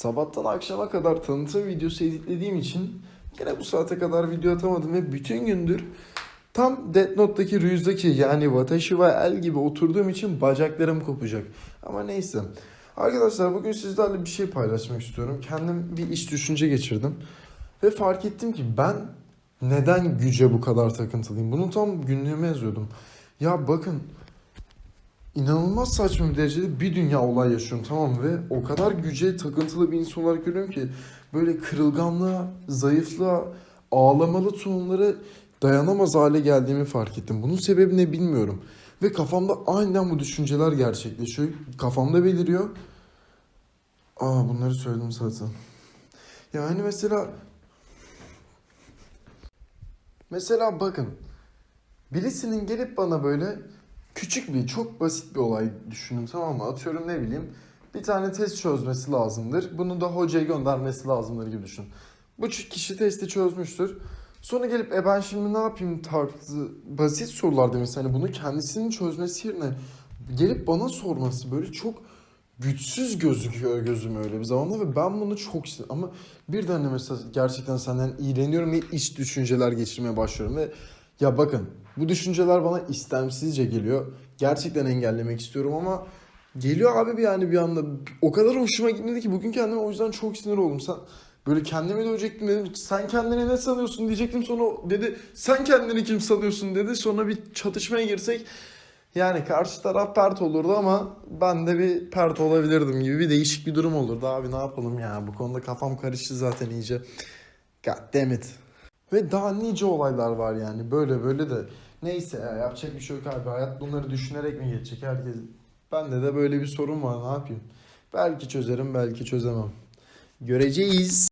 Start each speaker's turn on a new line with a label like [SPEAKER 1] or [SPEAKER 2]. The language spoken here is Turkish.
[SPEAKER 1] sabahtan akşama kadar tanıtım videosu editlediğim için gene bu saate kadar video atamadım ve bütün gündür tam Death Note'daki Ryu'daki yani Watashi wa El gibi oturduğum için bacaklarım kopacak. Ama neyse. Arkadaşlar bugün sizlerle bir şey paylaşmak istiyorum. Kendim bir iş düşünce geçirdim. Ve fark ettim ki ben neden güce bu kadar takıntılıyım? Bunu tam günlüğüme yazıyordum. Ya bakın inanılmaz saçma bir derecede bir dünya olay yaşıyorum tamam mı? Ve o kadar güce takıntılı bir insan olarak görüyorum ki böyle kırılganlığa, zayıflığa, ağlamalı tonlara dayanamaz hale geldiğimi fark ettim. Bunun sebebi ne bilmiyorum. Ve kafamda aynen bu düşünceler gerçekleşiyor. Kafamda beliriyor. Aa bunları söyledim zaten. Yani mesela Mesela bakın. Birisinin gelip bana böyle küçük bir, çok basit bir olay düşünün tamam mı? Atıyorum ne bileyim bir tane test çözmesi lazımdır. Bunu da hocaya göndermesi lazımdır gibi düşün. Bu kişi testi çözmüştür. Sonra gelip e ben şimdi ne yapayım tarzı basit sorular demesi. Hani bunu kendisinin çözmesi yerine gelip bana sorması böyle çok güçsüz gözüküyor gözüme öyle bir zamanda ve ben bunu çok. Ama birden de mesela gerçekten senden iğreniyorum ve iç düşünceler geçirmeye başlıyorum ve ya bakın bu düşünceler bana istemsizce geliyor. Gerçekten engellemek istiyorum ama geliyor abi bir yani bir anda. O kadar hoşuma gitmedi ki bugün kendime o yüzden çok sinir oldum. Sen böyle kendime dövecektim dedim. Sen kendini ne sanıyorsun diyecektim sonra dedi sen kendini kim sanıyorsun dedi. Sonra bir çatışmaya girsek yani karşı taraf pert olurdu ama ben de bir pert olabilirdim gibi bir değişik bir durum olurdu. Abi ne yapalım ya bu konuda kafam karıştı zaten iyice. God damn it. Ve daha nice olaylar var yani böyle böyle de. Neyse ya yapacak bir şey yok abi. Hayat bunları düşünerek mi geçecek herkes? Bende de böyle bir sorun var ne yapayım? Belki çözerim belki çözemem. Göreceğiz.